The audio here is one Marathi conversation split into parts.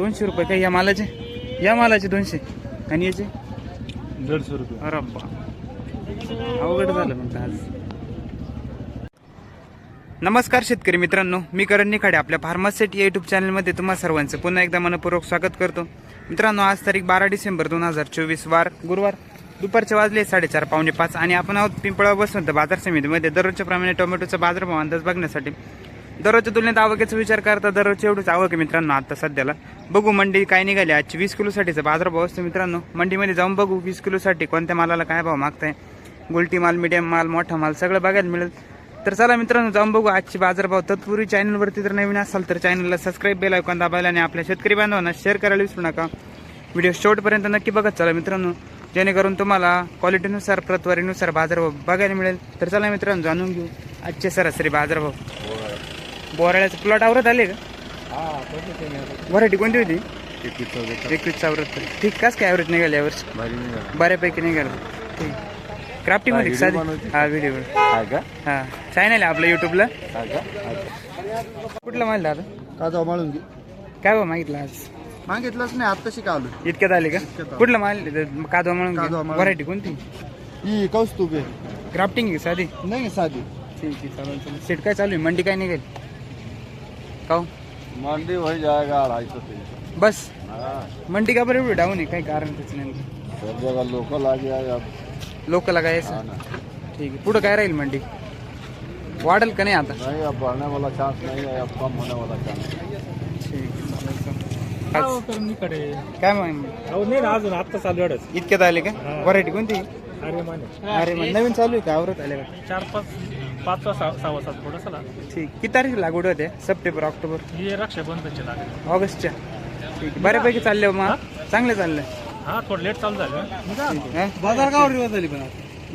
दोनशे रुपये काय या मालाचे? या मालाचे दोनशे. आणि याचे? दीडशे रुपये. अरे बा अवघड झालं म्हणतं आज. नमस्कार शेतकरी मित्रांनो मी करण निखाडे आपल्या फार्मासेट या युट्यूब चॅनलमध्ये तुम्हा सर्वांचं पुन्हा एकदा मनपूर्वक स्वागत करतो. मित्रांनो आज तारीख बारा डिसेंबर दोन हजार चोवीस वार गुरुवार. दुपारचे वाजले साडेचार पावणे पाच आणि आपण आहोत पिंपळा बसवंत बाजार समितीमध्ये. दररोजच्या प्रमाणे टोमॅटोचा बाजारभाव अंदाज बघण्यासाठी दररोजच्या तुलनेत आवकेचा विचार करता दररोजची एवढीच आवक आहे मित्रांनो आता सध्याला. बघू मंडी काय निघाली आजची. वीस किलोसाठीचा बाजारभाव असतो मित्रांनो. मंडीमध्ये जाऊन बघू वीस किलोसाठी कोणत्या मालाला काय भाव मागताय. गुलटी माल मिडियम माल मोठा माल सगळं बघायला मिळेल. तर चला मित्रांनो जाऊन बघू आजची बाजारभाव. तत्पूर्वी चॅनलवरती जर नवीन असाल तर चॅनलला सबस्क्राईब बेल ऐकून दाबायला आणि आपल्या शेतकरी बांधवांना शेअर करायला विसरू नका. व्हिडिओ शेवटपर्यंत नक्की बघत चला मित्रांनो. जेणेकरून तुम्हाला क्वालिटीनुसार प्रतवारीनुसार बाजारभाव बघायला मिळेल. तर चला मित्रांनो जाणून घेऊ आजचे सरासरी बाजारभाव. बोराळ्याचं प्लॉट आवरत आले का? व्हरायटी कोणती होती? एकवीस चौऱ्याहत्तर ठीक काच काय ॲव्हरेज निघाली यावर्षी बऱ्यापैकी निघालं. ठीक. क्राफ्टिंगमध्ये साधी? हा व्हिडिओ हा का? हा. चॅनल आहे आपलं युट्यूबला हा का? कुठलं माल दादा? काजू माळून घे काय बा मागितलं आज? मागितलंच नाही आत्ताशी का आलो इतक्यात आले. का. कुठलं माल? कादवा म्हणून. व्हरायटी कोणती? ही कौस्तुभ आहे. क्राफ्टिंग आहे साधी? नाही साधी. ठीक आहे चालेल सेट काय चालू आहे? मंडी काय निघेल? काऊ मंडी हो जाएगा अढ़ाई सौ तीन बस। मंडी का बरं एवढी डाऊन आहे काही कारण त्याचं नेमकं सब जगह लोकल आ गया अब। लोकला काय हाँ ना। ठीक आहे पुढं काय राहील मंडी। वाढेल का नाही आता? नहीं अब बढ़ने वाला चांस नहीं है अब कम होने वाला चांस है। ठीक आहे आज कडे काय मग? अहो नाही ना अजून आत्ता चालू एवढंच इतक्यात आले का? व्हरायटी कोणती अरे माने अरे मग नवीन चालू आहे का आवरत आले का? चार पाच। सहा सहा सात ठीक. किती तारीख लागवड होते? September October? हे रक्षाबंधनचे लागेल ऑगस्टच्या. ठीक. आहे. बऱ्यापैकी चालले हो मग चांगले चालले. हा थोडं लेट चालू झालं. बाजार गाव रिवाज झाली पण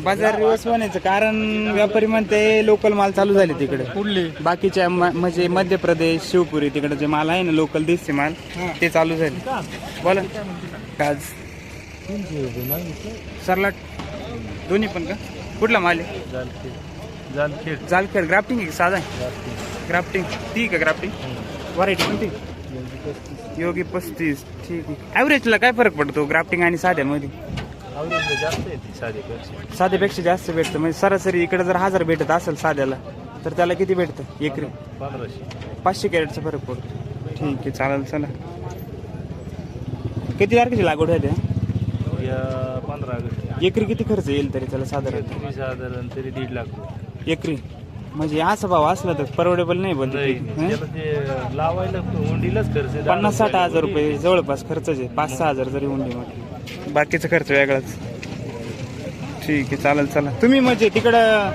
बाजार रिवर्स होण्याचं कारण व्यापारी म्हणते लोकल माल चालू झाले तिकडे. कुठली? बाकीच्या म- म्हणजे मध्य प्रदेश शिवपुरी तिकडे जे माल आहे ना लोकल दिसते माल ते चालू झाले. बोला. काज. सरलाट. दोन्ही पण का? कुठला माल आहे? जालखेड जालखेड ग्राफ्टिंग आहे साधा आहे? ग्राफ्टिंग ठीक आहे ग्राफ्टिंग व्हरायटी कोणती? योगी पस्तीस. ठीक आहे. ॲव्हरेजला काय फरक पडतो ग्राफ्टिंग आणि साध्यामध्ये? साध्यापेक्षा. जास्त भेटतं. म्हणजे सरासरी इकडे जर हजार भेटत असेल साध्याला तर त्याला किती भेटतं? एकरी. पाचशे कॅरेटचा फरक पडतो. ठीक आहे चालेल चला. किती तारखेची लागवड आहे पंधरा ऑगस्ट. एकरी किती खर्च येईल तरी त्याला साधारण? साधारण तरी दीड लाख. एकरी. म्हणजे असा भाव असला तर परवडेबल नाही हं? त्याला ते लावायला हुंडीलाच खर्च आहे. पन्नास साठ हजार रुपये जवळपास खर्च आहे. पाच सहा हजार जरी उंडी म्हटलं बाकीचा खर्च वेगळाच. ठीक आहे चालेल चला. तुम्ही म्हणजे तिकडं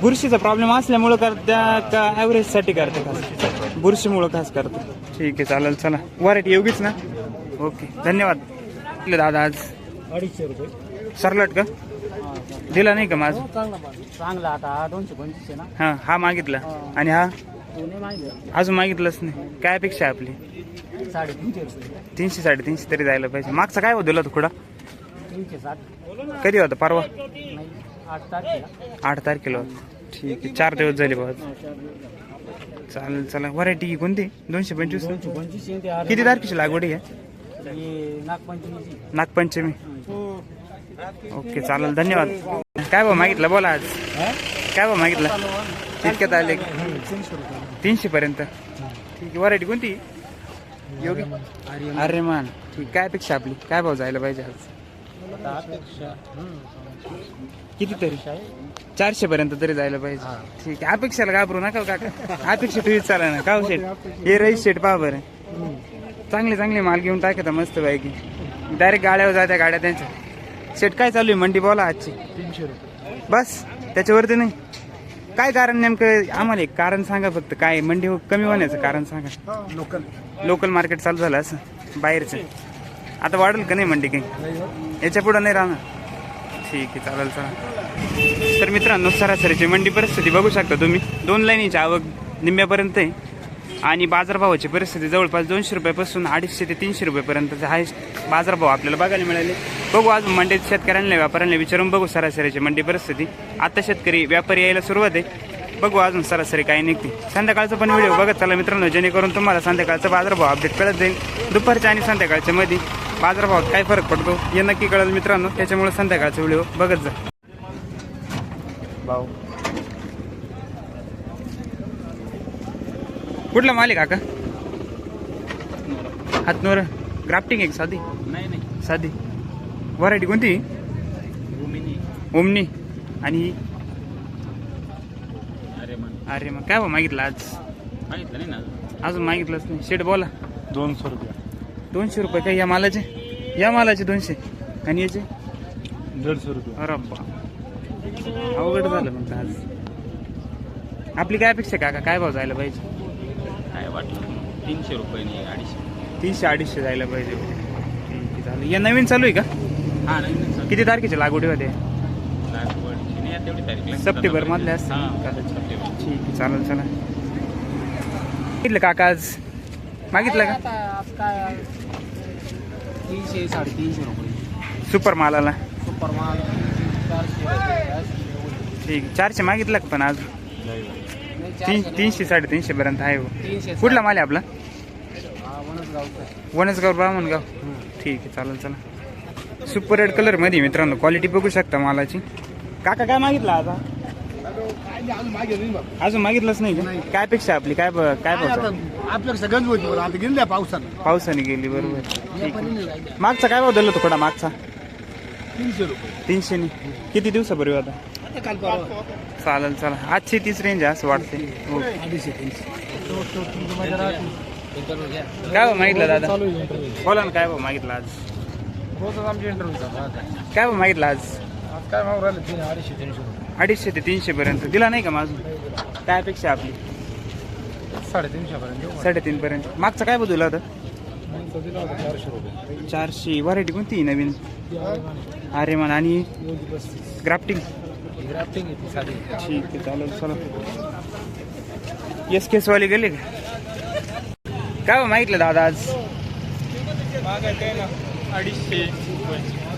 बुरशीचा प्रॉब्लेम असल्यामुळं करत्या का ॲव्हरेजसाठी करते खास? बुरशीमुळं खास करते? ठीक आहे चालेल चला. व्हरायटी योगीच ना. ओके धन्यवाद. कुठले दादा आज. अडीचशे रुपये. सरलट का? दिला नाही का माझं चांगला आता दोनशे पंचवीस आहे ना? हां हा मागितला. आणि हा? दोन्ही अजून मागितलंच नाही. काय अपेक्षा आहे आपली? साडेतीनशे रुपये. तीनशे साडेतीनशे तरी जायला पाहिजे. मागचा काय हो दिला थोडा तीनशे साठ. कधी होता? परवा? नाही आठ तारखेला. आठ तारखेला होता. ठीक आहे चार दिवस झाले बघा चालेल चला व्हरायटी कोणती? दोनशे पंचवीस? दोनशे किती तारखेची लागवड आहे? हे नागपंचमीची. नागपंचमी. ओके चालेल धन्यवाद. काय भाव मागितला? बोला आज. काय भाव मागितला? तितक्यात आले. तीनशे पर्यंत. ठीक आहे व्हरायटी कोणती? योगी? अरे मान ठीक काय अपेक्षा आपली? काय भाव जायला पाहिजे आज? किती तरी? चारशे पर्यंत तरी जायला पाहिजे. ठीक आहे अपेक्षाला घाबरू नका हो काका. अपेक्षा तुम्ही चाला ना. का हो शेट? हे रईस शेट पहा बरं. चांगले चांगले माल घेऊन टाकता मस्त पैकी. डायरेक्ट गाड्यावर जात्या गाड्या त्यांच्या. शेट काय चालू आहे? मंडी बोला आजची. तीनशे रुपये. बस त्याच्यावरती नाही. काय कारण नेमकं? आम्हाला एक कारण सांगा फक्त. काय मंडी हो- कमी होण्याचं कारण सांगा. लोकल लोकल मार्केट चालू झालं असं बाहेरचं. आता वाढेल का नाही मंडी काही? याच्या पुढं नाही राहणार. ठीक आहे चालेल चला तर मित्रांनो सरासरीची मंडी परिस्थिती बघू शकता तुम्ही. दोन लाईनीची आवक निम्म्यापर्यंत आहे. आणि बाजारभावाची परिस्थिती जवळपास दोनशे रुपयापासून अडीचशे ते तीनशे रुपयेपर्यंतचा हायस्ट बाजारभाव आपल्याला बघायला मिळाले. बघू आज मंडीत शेतकऱ्यांना व्यापाऱ्यांना विचारून बघू सरासरीची मंडी परिस्थिती. आता शेतकरी व्यापारी यायला सुरुवात आहे. बघू अजून सरासरी काही निघते. संध्याकाळचा पण व्हिडिओ बघत चला मित्रांनो जेणेकरून तुम्हाला संध्याकाळचा बाजारभाव अपडेट कळत जाईल. दुपारच्या आणि संध्याकाळच्या मध्ये बाजारभावात काय फरक पडतो हे नक्की कळेल मित्रांनो. त्याच्यामुळे संध्याकाळचा व्हिडिओ बघत जा. भाऊ कुठला माल आहे काका हातनोर. ग्राफ्टिंग आहे का साधी? नाही नाही. साधी. व्हरायटी कोणती? ओमनी आणि? अरे मग अरे मग काय भाव मागितलं आज? मागितलं नाही ना अजून? मागितलंच नाही. शेट बोला. दोनशे रुपये. दोनशे रुपये काय या मालाचे? या मालाचे दोनशे. आणि याचे? दीडशे रुपये. अरे बा अवघड झालं मग आज. आपली काय अपेक्षा काका? काय भाव जायला पाहिजे? काय वाटलं? तीनशे रुपये अडीचशे. तीनशे अडीचशे जायला पाहिजे. ठीक आहे, चालेल. या नवीन चालू आहे का? हा नाही किती तारखेच्या लागवडी होते तेवढी तारीख सप्टेंबर मधल्या असतील. ठीक आहे चालेल चला मागितलं काका आज? मागितलं का? आज काय तीनशे साडेतीनशे रुपये. सुपर मालाला सुपर माल चारशे ठीक चारशे मागितलं का पण आज? तीन तीनशे साडेतीनशे पर्यंत आहे हो. कुठला माल आहे आपला? वनसगाव बामणगाव. ठीक आहे चालेल चला सुपर रेड कलरमध्ये मित्रांनो. क्वालिटी बघू शकता मालाची. काका काय मागितलं आता? अजून मागितलंच नाही का? काय अपेक्षा आपली? काय काय आपल्याकडे गंज होती गेल्या पावसानं. पावसाने गेली बरोबर. मागचा काय भाव दिला तो थोडा? मागचा? तीनशे रुपये. तीनशे किती दिवसापूर्वी आता? चालेल चालेल. आजची तीस रेंज आहे असं वाटते काय भाव मागितलं दादा? बोला ना काय भाऊ मागितलं आज? रोजच आमची इंटरव्ह्यू काय भाऊ मागितलं आज? काय भाऊ राहिले अडीचशे तीनशे अडीचशे ते तीनशे पर्यंत. दिला नाही का माझं काय अपेक्षा आपली? साडेतीनशे पर्यंत. साडेतीन पर्यंत मागचा काय बदलला होता? चारशे. रुपये चारशे व्हरायटी कोणती नवीन? अरे मन आणि ग्राफ्टिंग ठीक आहे चालेल चला. एस केसवाले गेले का? काय भाव मागितलं दादा आज? अडीचशे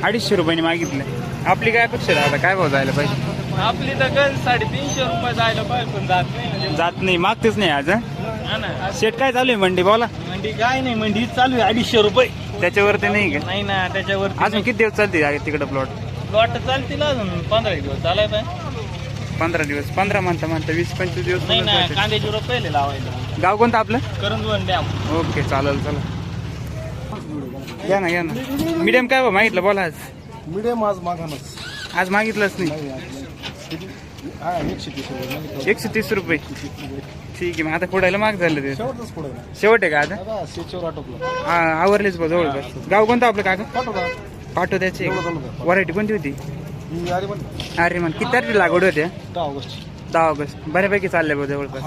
अडीचशे रुपयाने मागितलं. आपली काय अपेक्षा दादा? काय भाव जायला पाहिजे? आपली तर गण साडेतीनशे रुपये जायला पाहिजे पण जात नाही म्हणजे. जात नाही मागतेच नाही आज हं? हा शेट काय चालू आहे मंडी बोला. मंडी काय नाही मंडी चालू आहे अडीचशे रुपये. त्याच्यावरती नाही का? नाही ना त्याच्यावर अजून किती दिवस चालते तिकडं प्लॉट प्लॉट चालतील अजून पंधरा एक दिवस चालाय पाहिजे पंधरा दिवस पंधरा म्हणता म्हणता वीस पंचवीस दिवस नाही ना. कांद्याची रोप पहिले लावायला. गाव कोणतं आपलं? करंजवन डॅम. ओके चालेल चला घ्या ना घ्या ना. मीडियम काय भाव मागितलं बोला आज. मीडियम आज मागानच. आज मागितलंच नाही. हा एकशे तीस रुपये एकशे तीस रुपये. ठीक आहे मग आता फोडायला माग झालं ते. शेवटच पुढे शेवट आहे का आता? दादा शेचवर आटोपलं. हा आवरलेच बा जवळपास. गाव कोणतं आपलं काका? पाठव त्याची जवळ जवळ. व्हरायटी कोणती होती? अरे मग किती तारखेला लागवड होत्या दहा ऑगस्ट. दहा ऑगस्ट. बऱ्यापैकी चालले बा जवळपास.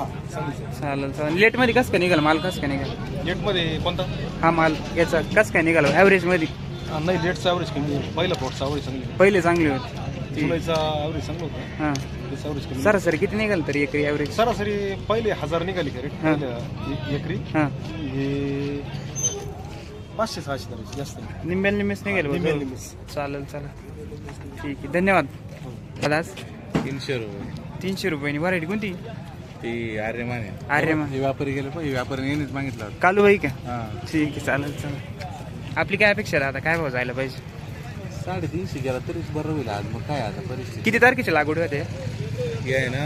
चालेल चालेल. लेटमध्ये कसं काय निघाल? माल कसं काय निघाल? डेटमध्ये कोणता? हा माल याचा कसं काय निघाल? ॲव्हरेजमध्ये? हा, नाही डेटचा ॲव्हरेज कमी. पहिला फोटचा ॲव्हरेज चांगली पहिले चांगले होते. जुलैचा ॲव्हरेज चांगलं होतं. हां. ॲव्हरेज कमी सरासरी किती निघाल तरी एकरी ॲव्हरेज सरासरी पहिले हजार निघाली का रेट हा. एकरी. हे पाचशे सहाशे तरी जास्त नाही. निम्म्याला निम्मेच निघाल बा निम्म्याला जवळ. निम्मेच. चालेल चला. ठीक आहे धन्यवाद. दादाच तीनशे रुपये. तीनशे रुपयानी व्हरायटी कोणती? ती आर्यमान. आहे मग हे व्यापारी गेले पाहिजे व्यापारी येणेच मागितलं. कालू भाई का? हा. ठीक आहे चालेल चालेल आपली काय अपेक्षा आहे आता काय भाव जायला पाहिजे? साडेतीनशे गेला तरीच बरं होईल आज. मग काय आता परिस्थिती? किती तारखेची लागवड होते? हे आहे ना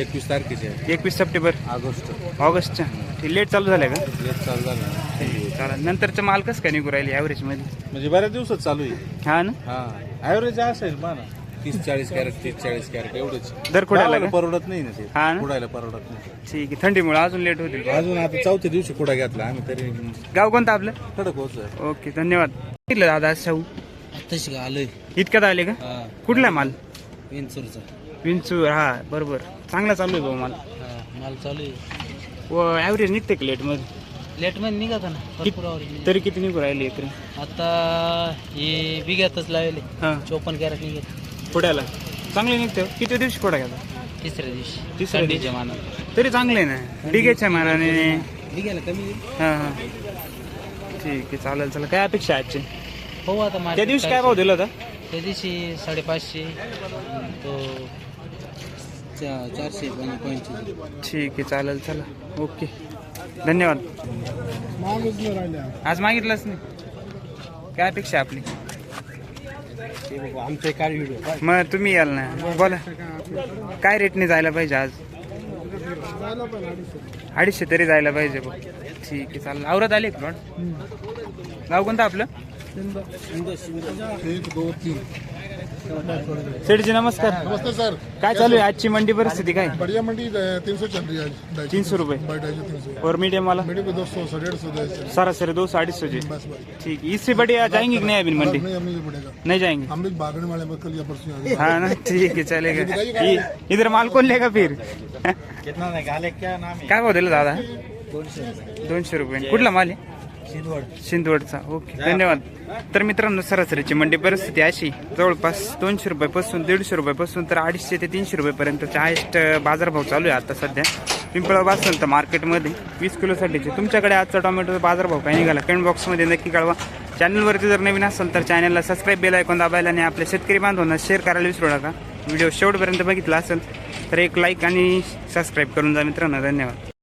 एकवीस तारखेचे आहे. एकवीस सप्टेंबर. ऑगस्ट. ऑगस्टच्या ते लेट चालू झालं का? लेट चालू झालं चालेल नंतरचं माल कसं काय निघू राहिले ॲव्हरेजमध्ये? म्हणजे बऱ्याच दिवसात चालू आहे. हा ना? हा. ॲव्हरेज असेल पहा ना तीस चाळीस कॅरेट तीस चाळीस कॅरेट एवढंच. दर खोडायला गावाला का? परवडत नाही ना ते. हा ना? कुडायला परवडत नाही. ठीक आहे थंडीमुळे अजून लेट होतील अजून आता चौथ्या दिवशी कुडा घेतला आम्ही तरी गाव कोणतं आपलं? कडक होत ओके धन्यवाद. किती दादा शाहू? तशी का आलोय? इतक्यात आले का? हा. कुठला माल? विंचूरचा. विंचूर हा बरोबर. चांगला चालू आहे भाऊ माल. माल चालू आहे. व ॲव्हरेज निघते का लेट मध्ये लेटमध्ये निघाता ना भरपूर तरी किती निघू राहिले एकरी? आता हे बिघ्यातच लावले. हा. चोपन्न कॅरेट निघत खोड्याला चांगले निघते. किती दिवशी खोडा घ्यायला तिसऱ्या दिवशी. तिसऱ्या दिवशी. थंडीच्या मानात तरी चांगले ना. डिगेच्या मानाने. बिघ्याला कमी हा हा. ठीक आहे चालेल चालेल. काय अपेक्षा आहे आजची? हो आता त्या दिवशी काय भाव दिला होता? त्या दिवशी साडेपाचशे. तो चारशे पंचवीस ठीक आहे चालेल चला ओके. धन्यवाद. आज मागितलंच नाही. काय अपेक्षा आपली? आमचे काय व्हिडिओ मग तुम्ही याल ना. बोला. काय रेटने जायला पाहिजे आज? अडीचशे. तरी जायला पाहिजे बघ. ठीक आहे चालेल. आवरत आले प्लॉट गाव कोणतं आपलं? सेठजी नमस्कार. नमस्ते सर. काय चालू आहे आजची मंडी परिस्थिती काय? बढ़िया मंडी तीन सौ चल रही है आज तीन सौ रुपये. बाई ढाई सौ तीन सौ और मीडियम वाला? मीडियम पे दो सौ सौ डेढ़ सौ दो. सरासरी दो सौ अढ़ी सौ जी. बस बस. ठीक. है इससे बढ़िया जाएंगे कि नहीं अभी मंडी? नहीं हमें ये पड़ेगा नहीं जाएंगे? हम भागने वाले कल या परसों हाँ ना? ठीक है चलेगा। इधर माल कौन लेगा फिर? कितना निकाले क्या नाम है? काय भाव दिला दादा? दोनशे रुपये। कुठला माल आहे शिंदवडचा. ओके. धन्यवाद. तर मित्रांनो सरासरीची मंडी परिस्थिती अशी. जवळपास दोनशे रुपयापासून दीडशे रुपयापासून तर अडीचशे ते तीनशे रुपयेपर्यंत हायस्ट बाजारभाव चालू आहे आता सध्या. पिंपळा बसंत मार्केटमध्ये वीस किलोसाठीचे. तुमच्याकडे आजचा टोमॅटोचा बाजारभाव काय निघाला? कमेंट बॉक्समध्ये नक्की कळवा. चॅनलवरती जर नवीन असेल तर चॅनलला सबस्क्राईब बेल ऐकून दाबायला आणि आपल्या शेतकरी बांधवांना शेअर करायला विसरू नका. व्हिडिओ शेवटपर्यंत बघितला असेल तर एक लाईक आणि सबस्क्राईब करून जा मित्रांनो. धन्यवाद.